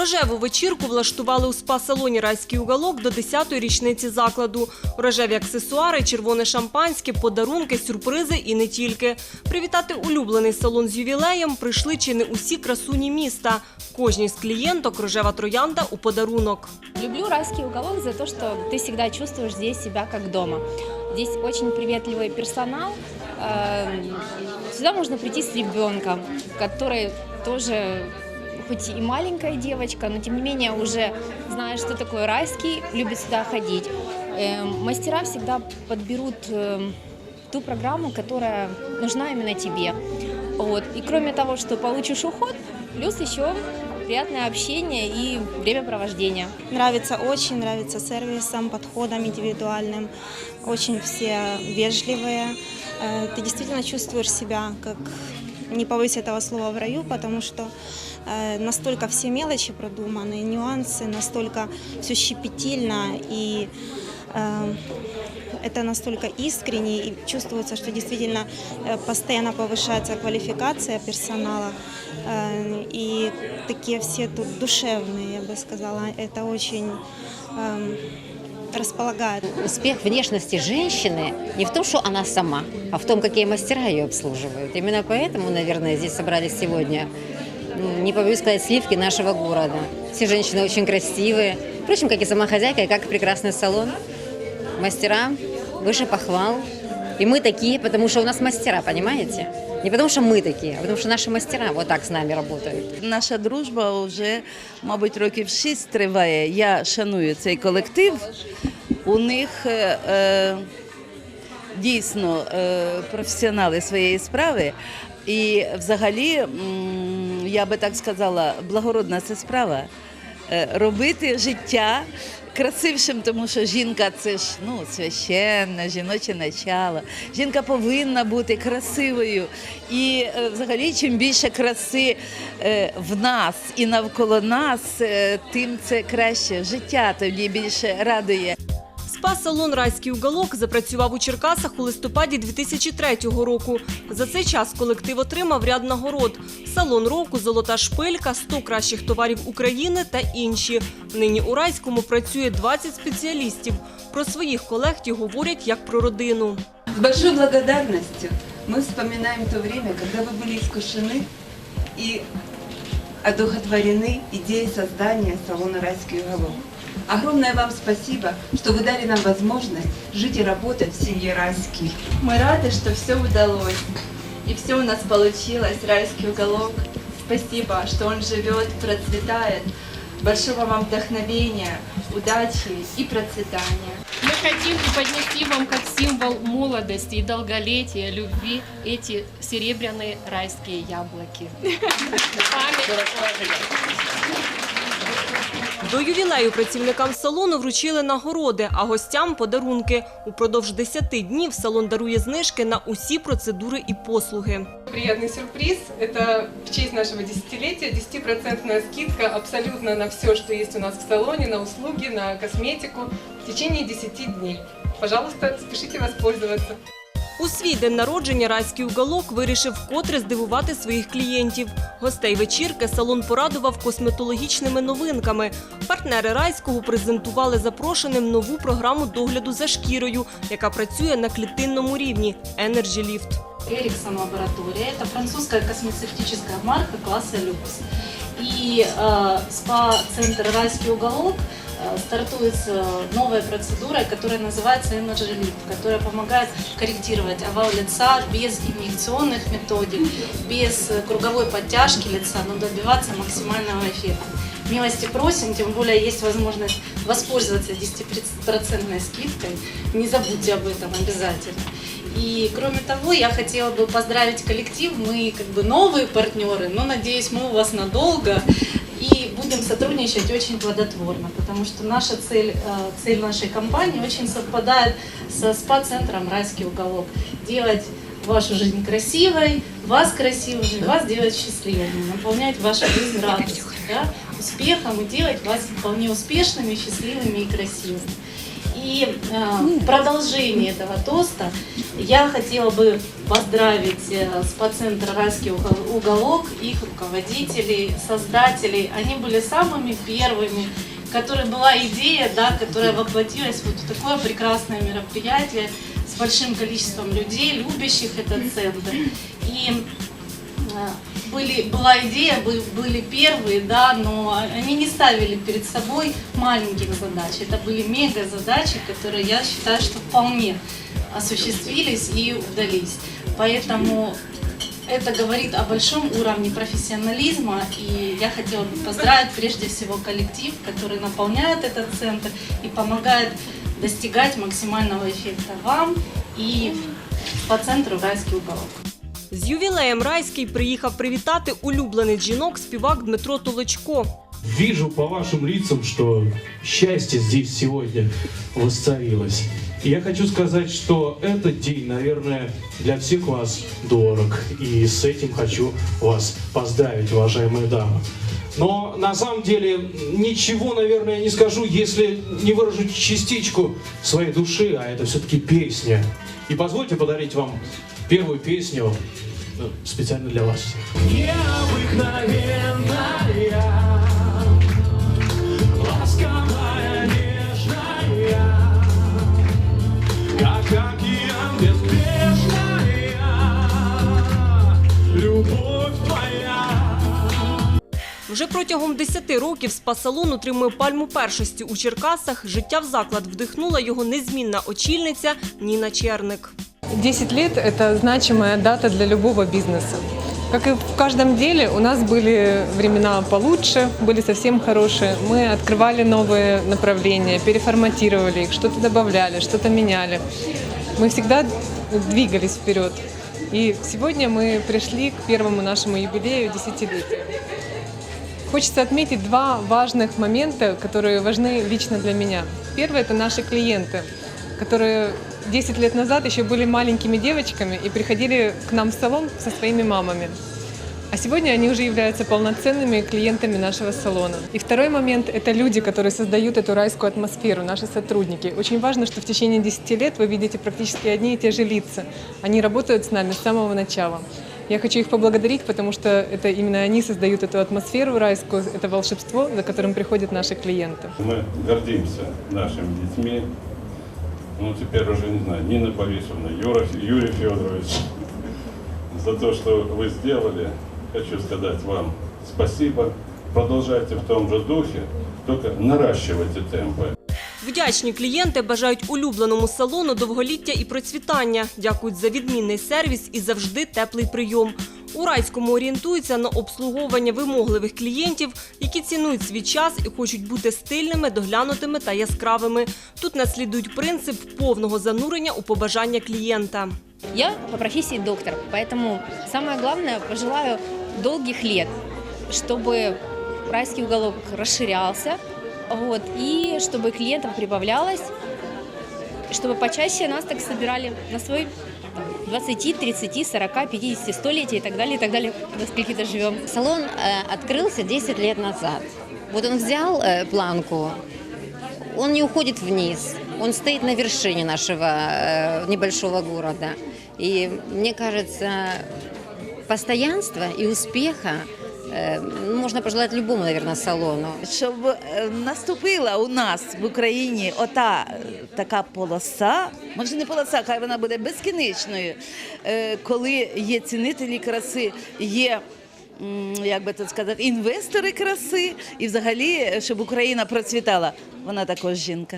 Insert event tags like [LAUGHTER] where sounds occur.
Рожеву вечірку влаштували у спа-салоні «Райський уголок» до 10-ї річниці закладу. Рожеві аксесуари, червоне шампанське, подарунки, сюрпризи і не тільки. Привітати улюблений салон з ювілеєм прийшли чи не усі красуні міста. Кожній з клієнток рожева троянда у подарунок. Люблю райский уголок за то, что ты всегда чувствуешь здесь себя как дома. Здесь очень приветливый персонал. Эм, Сюда можно прийти с ребенком, который тоже хоть и маленькая девочка, но тем не менее уже знает, что такое райский, любит сюда ходить. Эм, Мастера всегда подберут эм, ту программу, которая нужна именно тебе. Вот. И кроме того, что получишь уход, плюс еще приятное общение и времяпровождение. Нравится очень, нравится сервисом, подходом индивидуальным. Очень все вежливые. Э, Ты действительно чувствуешь себя как, не повысь этого слова, в раю, потому что э, настолько все мелочи продуманы, нюансы, настолько все щепетильно и э, это настолько искренне и чувствуется, что действительно э, постоянно повышается квалификация персонала. Э, И такие все тут душевные, я бы сказала. Это очень эм, располагает. Успех внешности женщины не в том, что она сама, а в том, какие мастера ее обслуживают. Именно поэтому, наверное, здесь собрались сегодня, ну, не побоюсь сказать, сливки нашего города. Все женщины очень красивые. Впрочем, как и сама хозяйка, и как прекрасный салон. Мастера выше похвал. И мы такие, потому что у нас мастера, понимаете? Не потому что мы такие, а потому что наши мастера вот так с нами работают. Наша дружба вже, мабуть, років шість триває. Я шаную цей колектив. У них е, е, дійсно е, професіонали своєї справи. І взагалі, я би так сказала, благородна це справа. Е, Робити життя красившим, тому що жінка це ж ну, священне, жіноче начало. Жінка повинна бути красивою. І е, взагалі, чим більше краси е, в нас і навколо нас, е, тим це краще. Життя тоді більше радує. Спа-салон «Райський уголок» запрацював у Черкасах у листопаді 2003 року. За цей час колектив отримав ряд нагород. Салон року, золота шпилька, 100 кращих товарів України та інші. Нині у Райському працює 20 спеціалістів. Про своїх колег ті говорять як про родину. С большой благодарностью мы вспоминаем то время, когда вы были искушены и одухотворены идеей создания салона «Райский уголок». Огромное вам спасибо, что вы дали нам возможность жить и работать в семье Райский. Мы рады, что все удалось. И все у нас получилось, райский уголок. Спасибо, что он живет, процветает. Большого вам вдохновения, удачи и процветания. Мы хотим преподнести вам как символ молодости и долголетия, любви эти серебряные райские яблоки. [LAUGHS] Память До ювілею працівникам салону вручили нагороди, а гостям – подарунки. Упродовж 10 днів салон дарує знижки на усі процедури і послуги. Приятный сюрприз. Это в честь нашего десятилетия 10% скидка абсолютно на все, что есть у нас в салоне, на услуги, на косметику в течение 10 дней. Пожалуйста, спешите воспользоваться. У свій день народження райський уголок вирішив вкотре здивувати своїх клієнтів. Гостей вечірки салон порадував косметологічними новинками. Партнери райського презентували запрошеним нову програму догляду за шкірою, яка працює на клітинному рівні Energy Lift. Эриксон лаборатория. Это французская космецевтическая марка класса люкс. И э, спа-центр «Райский уголок» э, стартует э, новой процедурой, которая называется Energy Lift, которая помогает корректировать овал лица без инъекционных методик, без круговой подтяжки лица, но добиваться максимального эффекта. Милости просим, тем более есть возможность воспользоваться 10% скидкой. Не забудьте об этом обязательно. И кроме того, я хотела бы поздравить коллектив. Мы как бы новые партнеры, но надеюсь, мы у вас надолго и будем сотрудничать очень плодотворно, потому что наша цель, э, цель нашей компании очень совпадает со спа-центром «Райский уголок». Делать вашу жизнь красивой, вас красивыми, вас делать счастливыми, наполнять вашу жизнь радостью, да, успехом и делать вас вполне успешными, счастливыми и красивыми. И э, в продолжение этого тоста я хотела бы поздравить э, СПА-центр «Райский угол- уголок», их руководителей, создателей. Они были самыми первыми, которой была идея, да, которая воплотилась вот в такое прекрасное мероприятие с большим количеством людей, любящих этот центр. И были, была идея, бы- были первые, да, но они не ставили перед собой маленьких задач. Это были мега задачи, которые я считаю, что вполне осуществились и удались. Поэтому это говорит о большом уровне профессионализма, и я хотела бы поздравить прежде всего коллектив, который наполняет этот центр и помогает достигать максимального эффекта вам и по центру «Райский уголок». З ювілеєм Райський приїхав привітати улюблений жінок співак Дмитро Толочко. Вижу по вашим лицам, что счастье здесь сегодня восцарилось. И я хочу сказать, что этот день, наверное, для всех вас дорог. И с этим хочу вас поздравить, уважаемые дамы. Но на самом деле ничего, наверное, не скажу, если не выражу частичку своей души, а это все-таки песня. И позвольте подарить вам первую песню э, специально для вас всех. Необыкновенная ласковая, нежная, как океан безбрежная, любовь твоя. Вже протягом 10 років спа-салон утримує пальму першості у Черкасах. Життя в заклад вдихнула його незмінна очільниця Ніна Черник. 10 лет – это значимая дата для любого бизнеса. Как и в каждом деле, у нас были времена получше, были совсем хорошие. Мы открывали новые направления, переформатировали их, что-то добавляли, что-то меняли. Мы всегда двигались вперед. И сегодня мы пришли к первому нашему юбилею десятилетию. Хочется отметить два важных момента, которые важны лично для меня. Первое – это наши клиенты, которые 10 лет назад еще были маленькими девочками и приходили к нам в салон со своими мамами. А сегодня они уже являются полноценными клиентами нашего салона. И второй момент – это люди, которые создают эту райскую атмосферу, наши сотрудники. Очень важно, что в течение 10 лет вы видите практически одни и те же лица. Они работают с нами с самого начала. Я хочу их поблагодарить, потому что это именно они создают эту атмосферу райскую, это волшебство, за которым приходят наши клиенты. Мы гордимся нашими детьми. Ну, теперь уже, не знаю, Нина Борисовна, Юра, Юрий Федорович, за то, что вы сделали. Хочу сказать вам спасибо. Продолжайте в том же духе, только наращивайте темпы. Вдячні клієнти бажають улюбленому салону довголіття і процвітання. Дякують за відмінний сервіс і завжди теплий прийом. У райському орієнтуються на обслуговування вимогливих клієнтів, які цінують свій час і хочуть бути стильними, доглянутими та яскравими. Тут наслідують принцип повного занурення у побажання клієнта. Я по профессии доктор, поэтому самое главное пожелаю долгих лет, чтобы райский уголок расширялся, вот, и чтобы клиентов прибавлялось, чтобы почаще нас так собирали на свой там, 20, 30, 40, 50, 100 летие и так далее, и так далее, до скольки доживем. Салон э, открылся 10 лет назад. Вот он взял э, планку, он не уходит вниз, он стоит на вершине нашего э, небольшого города. И мне кажется, постоянства и успеха можно пожелать любому, наверное, салону. Щоб е, наступила у нас в Україні ота е, така полоса, може не полоса, хай вона буде безкінечною, е, коли є цінителі краси, є. Як би це сказати, інвестори краси, і взагалі, щоб Україна процвітала, вона також жінка.